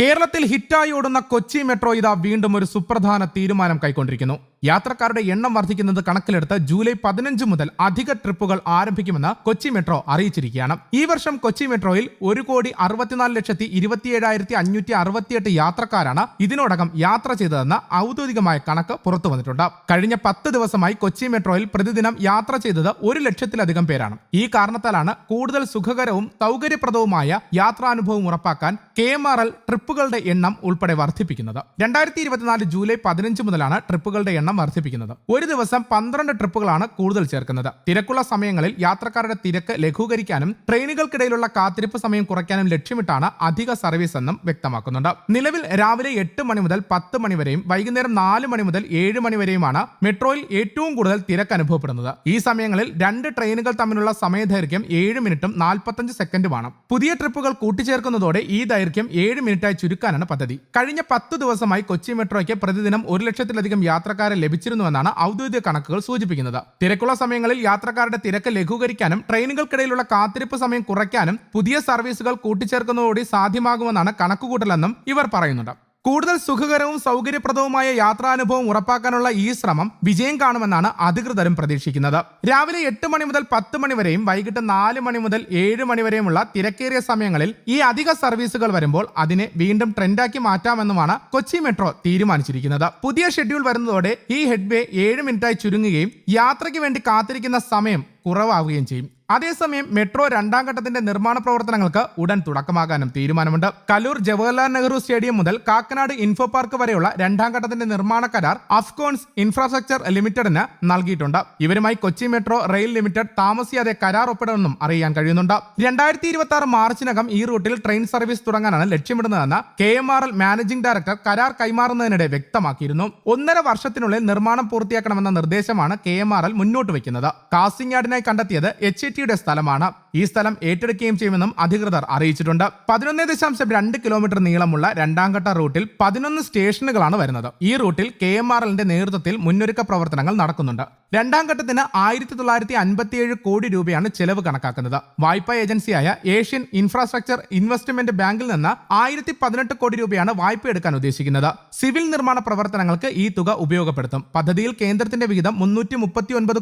കേരളത്തിൽ ഹിറ്റായി ഓടുന്ന കൊച്ചി മെട്രോ ഇതാ വീണ്ടും ഒരു സുപ്രധാന തീരുമാനം കൈക്കൊണ്ടിരിക്കുന്നു. യാത്രക്കാരുടെ എണ്ണം വർദ്ധിക്കുന്നത് കണക്കിലെടുത്ത് ജൂലൈ പതിനഞ്ച് മുതൽ അധിക ട്രിപ്പുകൾ ആരംഭിക്കുമെന്ന് കൊച്ചി മെട്രോ അറിയിച്ചിരിക്കുകയാണ്. ഈ വർഷം കൊച്ചി മെട്രോയിൽ ഒരു കോടി അറുപത്തിനാല് ലക്ഷത്തി ഇരുപത്തിയേഴായിരത്തി അഞ്ഞൂറ്റി അറുപത്തിയെട്ട് യാത്രക്കാരാണ് ഇതിനോടകം യാത്ര ചെയ്തതെന്ന ഔദ്യോഗികമായ കണക്ക് പുറത്തു വന്നിട്ടുണ്ട്. കഴിഞ്ഞ പത്ത് ദിവസമായി കൊച്ചി മെട്രോയിൽ പ്രതിദിനം യാത്ര ചെയ്തത് ഒരു ലക്ഷത്തിലധികം പേരാണ്. ഈ കാരണത്താലാണ് കൂടുതൽ സുഖകരവും സൗകര്യപ്രദവുമായ യാത്രാനുഭവം ഉറപ്പാക്കാൻ കെ എം ആർ എൽ ട്രിപ്പുകളുടെ എണ്ണം ഉൾപ്പെടെ വർദ്ധിപ്പിക്കുന്നത്. രണ്ടായിരത്തി ഇരുപത്തിനാല് ജൂലൈ പതിനഞ്ച് മുതലാണ് ട്രിപ്പുകളുടെ എണ്ണം വർദ്ധിപ്പിക്കുന്നത്. ഒരു ദിവസം പന്ത്രണ്ട് ട്രിപ്പുകളാണ് കൂടുതൽ ചേർക്കുന്നത്. തിരക്കുള്ള സമയങ്ങളിൽ യാത്രക്കാരുടെ തിരക്ക് ലഘൂകരിക്കാനും ട്രെയിനുകൾക്കിടയിലുള്ള കാത്തിരിപ്പ് സമയം കുറയ്ക്കാനും ലക്ഷ്യമിട്ടാണ് അധിക സർവീസ് എന്നും വ്യക്തമാക്കുന്നുണ്ട്. നിലവിൽ രാവിലെ എട്ട് മണി മുതൽ പത്ത് മണി വരെയും വൈകുന്നേരം നാല് മണി മുതൽ ഏഴ് മണി വരെയുമാണ് മെട്രോയിൽ ഏറ്റവും കൂടുതൽ തിരക്ക് അനുഭവപ്പെടുന്നത്. ഈ സമയങ്ങളിൽ രണ്ട് ട്രെയിനുകൾ തമ്മിലുള്ള സമയദൈർഘ്യം ഏഴ് മിനിറ്റും നാൽപ്പത്തഞ്ച് സെക്കൻഡുമാണ്. പുതിയ ട്രിപ്പുകൾ കൂട്ടിച്ചേർക്കുന്നതോടെ ഈ ദൈർഘ്യം ഏഴ് മിനിറ്റായി ചുരുക്കാനാണ് പദ്ധതി. കഴിഞ്ഞ പത്ത് ദിവസമായി കൊച്ചി മെട്രോയ്ക്ക് പ്രതിദിനം ഒരു ലക്ഷത്തിലധികം യാത്രക്കാരെ ലഭിച്ചിരുന്നുവെന്നാണ് ഔദ്യോഗിക കണക്കുകൾ സൂചിപ്പിക്കുന്നത്. തിരക്കുള്ള സമയങ്ങളിൽ യാത്രക്കാരുടെ തിരക്ക് ലഘൂകരിക്കാനും ട്രെയിനുകൾക്കിടയിലുള്ള കാത്തിരിപ്പ് സമയം കുറയ്ക്കാനും പുതിയ സർവീസുകൾ കൂട്ടിച്ചേർക്കുന്നതോടെ സാധ്യമാകുമെന്നാണ് കണക്കുകൂട്ടലെന്നും ഇവർ പറയുന്നുണ്ട്. കൂടുതൽ സുഖകരവും സൗകര്യപ്രദവുമായ യാത്രാനുഭവം ഉറപ്പാക്കാനുള്ള ഈ ശ്രമം വിജയം കാണുമെന്നാണ് അധികൃതരും പ്രതീക്ഷിക്കുന്നത്. രാവിലെ എട്ട് മണി മുതൽ പത്ത് മണിവരെയും വൈകിട്ട് നാല് മണി മുതൽ ഏഴ് മണിവരെയുമുള്ള തിരക്കേറിയ സമയങ്ങളിൽ ഈ അധിക സർവീസുകൾ വരുമ്പോൾ അതിനെ വീണ്ടും ട്രെൻഡാക്കി മാറ്റാമെന്നുമാണ് കൊച്ചി മെട്രോ തീരുമാനിച്ചിരിക്കുന്നത്. പുതിയ ഷെഡ്യൂൾ വരുന്നതോടെ ഈ ഹെഡ്വേ ഏഴ് മിനിറ്റായി ചുരുങ്ങുകയും യാത്രയ്ക്ക് വേണ്ടി കാത്തിരിക്കുന്ന സമയം കുറവാവുകയും ചെയ്യും. അതേസമയം മെട്രോ രണ്ടാം ഘട്ടത്തിന്റെ നിർമ്മാണ പ്രവർത്തനങ്ങൾക്ക് ഉടൻ തുടക്കമാകാനും തീരുമാനമുണ്ട്. കലൂർ ജവഹർലാൽ നെഹ്റു സ്റ്റേഡിയം മുതൽ കാക്കനാട് ഇൻഫോ പാർക്ക് വരെയുള്ള രണ്ടാം ഘട്ടത്തിന്റെ നിർമ്മാണ കരാർ അഫ്കോൺസ് ഇൻഫ്രാസ്ട്രക്ചർ ലിമിറ്റഡിന് നൽകിയിട്ടുണ്ട്. ഇവരുമായി കൊച്ചി മെട്രോ റെയിൽ ലിമിറ്റഡ് താമസിയാതെ കരാർ ഒപ്പിടുമെന്നും അറിയാൻ കഴിയുന്നുണ്ട്. രണ്ടായിരത്തി ഇരുപത്തി ആറ് മാർച്ചിനകം ഈ റൂട്ടിൽ ട്രെയിൻ സർവീസ് തുടങ്ങാനാണ് ലക്ഷ്യമിടുന്നതെന്ന് K M R L managing director കരാർ കൈമാറുന്നതിനിടെ വ്യക്തമാക്കിയിരുന്നു. ഒന്നര വർഷത്തിനുള്ളിൽ നിർമ്മാണം പൂർത്തിയാക്കണമെന്ന നിർദ്ദേശമാണ് കെ എം ആർ എൽ മുന്നോട്ട് വയ്ക്കുന്നത്. കാസിംഗ് യാർഡിനായി കണ്ടെത്തിയത് എച്ച് ടിയുടെ സ്ഥലമാണ് ഈ സ്ഥലം ഏറ്റെടുക്കുകയും ചെയ്യുമെന്നും അധികൃതർ അറിയിച്ചിട്ടുണ്ട്. പതിനൊന്ന് ദശാംശം രണ്ട് കിലോമീറ്റർ നീളമുള്ള രണ്ടാംഘട്ട റൂട്ടിൽ പതിനൊന്ന് സ്റ്റേഷനുകളാണ് വരുന്നത്. ഈ റൂട്ടിൽ കെ എം ആർ എല്ലിന്റെ നേതൃത്വത്തിൽ മുന്നൊരുക്ക പ്രവർത്തനങ്ങൾ നടക്കുന്നുണ്ട്. രണ്ടാം ഘട്ടത്തിന് ആയിരത്തി തൊള്ളായിരത്തി അൻപത്തിയേഴ് കോടി രൂപയാണ് ചെലവ് കണക്കാക്കുന്നത്. വായ്പാ ഏജൻസിയായ ഏഷ്യൻ ഇൻഫ്രാസ്ട്രക്ചർ ഇൻവെസ്റ്റ്മെന്റ് ബാങ്കിൽ നിന്ന് ആയിരത്തി പതിനെട്ട് കോടി രൂപയാണ് വായ്പ എടുക്കാൻ ഉദ്ദേശിക്കുന്നത്. സിവിൽ നിർമ്മാണ പ്രവർത്തനങ്ങൾക്ക് ഈ തുക ഉപയോഗപ്പെടുത്തും. പദ്ധതിയിൽ കേന്ദ്രത്തിന്റെ വിഹിതം മുന്നൂറ്റി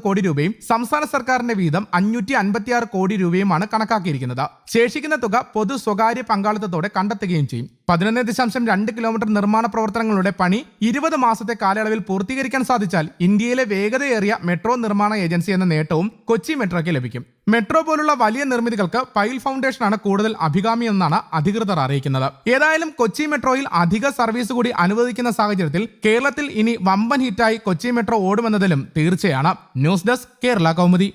കോടി രൂപയും സംസ്ഥാന സർക്കാരിന്റെ വിഹിതം അഞ്ഞൂറ്റി അൻപത്തിയാറ് കോടി രൂപയുമാണ് കണക്കാക്കിയിരിക്കുന്നത്. ശേഷിക്കുന്ന തുക പൊതു സ്വകാര്യ പങ്കാളിത്തത്തോടെ കണ്ടെത്തുകയും ചെയ്യും. പതിനൊന്ന് ദശാംശം രണ്ട് കിലോമീറ്റർ നിർമ്മാണ പ്രവർത്തനങ്ങളുടെ പണി ഇരുപത് മാസത്തെ കാലയളവിൽ പൂർത്തീകരിക്കാൻ സാധിച്ചാൽ ഇന്ത്യയിലെ വേഗതയേറിയ മെട്രോ നിർമ്മാണ ഏജൻസി എന്ന നേട്ടവും കൊച്ചി മെട്രോയ്ക്ക് ലഭിക്കും. മെട്രോ പോലുള്ള വലിയ നിർമ്മിതികൾക്ക് പൈൽ ഫൗണ്ടേഷനാണ് കൂടുതൽ അഭികാമി എന്നാണ് അധികൃതർ അറിയിക്കുന്നത്. ഏതായാലും കൊച്ചി മെട്രോയിൽ അധിക സർവീസ് കൂടി അനുവദിക്കുന്ന സാഹചര്യത്തിൽ കേരളത്തിൽ ഇനി വമ്പൻ ഹിറ്റായി കൊച്ചി മെട്രോ ഓടുമെന്നതിലും തീർച്ചയാണ്. News desk Kerala Kaumudi.